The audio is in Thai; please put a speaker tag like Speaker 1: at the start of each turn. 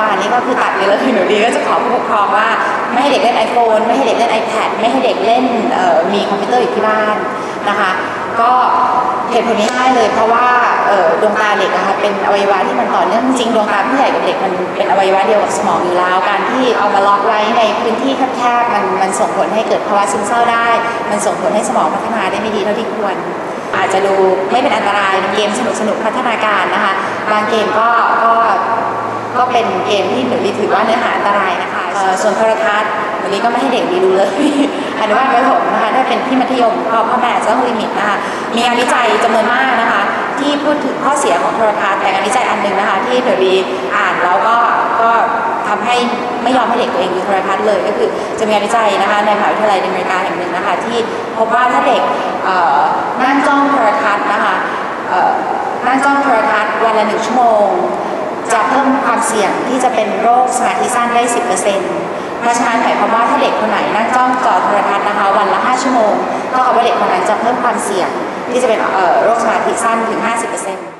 Speaker 1: บาลนี่ก็คือตัดเลยแล้วหนูดีก็จะขอผู้ปกครองว่า ไม่ให้เด็กเล่น iPhone ไม่ให้เด็กเล่น iPad ไม่ให้เด็กเล่นมีคอมพิวเตอร์อยู่ที่บ้านนะคะ ก็เหตุผลง่ายเลยเพราะว่าดวงตาเด็กนะคะเป็นอวัยวะที่มันต่อเนื่องจริงดวงตาผู้ใหญ่กับเด็กมันเป็นอวัยวะเดียวกับสมองอยู่แล้ว การที่เอามาล็อกไว้ในพื้นที่แคบๆมันมันส่งผลให้เกิดภาวะซึมเศร้าได้ มันส่งผลให้สมองพัฒนาได้ไม่ดีเท่าที่ควร อาจจะดูไม่เป็นอันตรายเป็นเกมสนุกๆพัฒนาการนะคะ บางเกมก็ ก็เป็นเกมที่หนูดีถือว่าเนื้อหาอันตรายนะคะส่วนโทรทัศน์หนูดีก็ไม่ให้เด็กดีดูเลยอนุบาลประถมนะคะถ้าเป็นที่มัธยมก็พ่อแม่จะต้องลิมิตนะคะมีงานวิจัยจำนวนมากนะคะ ที่พูดถึงข้อเสียของโทรทัศน์แต่งานวิจัยอันหนึ่งนะคะ ที่หนูดีอ่านแล้วก็ก็ทำให้ไม่ยอมให้เด็กตัวเองดูโทรทัศน์เลย ก็คือจะมีงานวิจัยนะคะในมหาวิทยาลัยในอเมริกาแห่งหนึ่งนะคะ ที่พบว่าถ้าเด็กนั่งจ้องโทรทัศน์นะคะนั่งจ้องโทรทัศน์วันละหนึ่งชั่วโมง เพิ่มความเสี่ยงที่จะเป็นโรคสมาธิสั้นได้ 10%เพราะฉะนั้นหมายความว่าถ้าเด็กคนไหนนั่งจ้องจอโทรทัศน์นะคะ วันละ 5 ชั่วโมง ก็เอาไว่าเด็กคนนั้นจะเพิ่มความเสี่ยงที่จะเป็นโรคสมาธิสั้นถึง 50%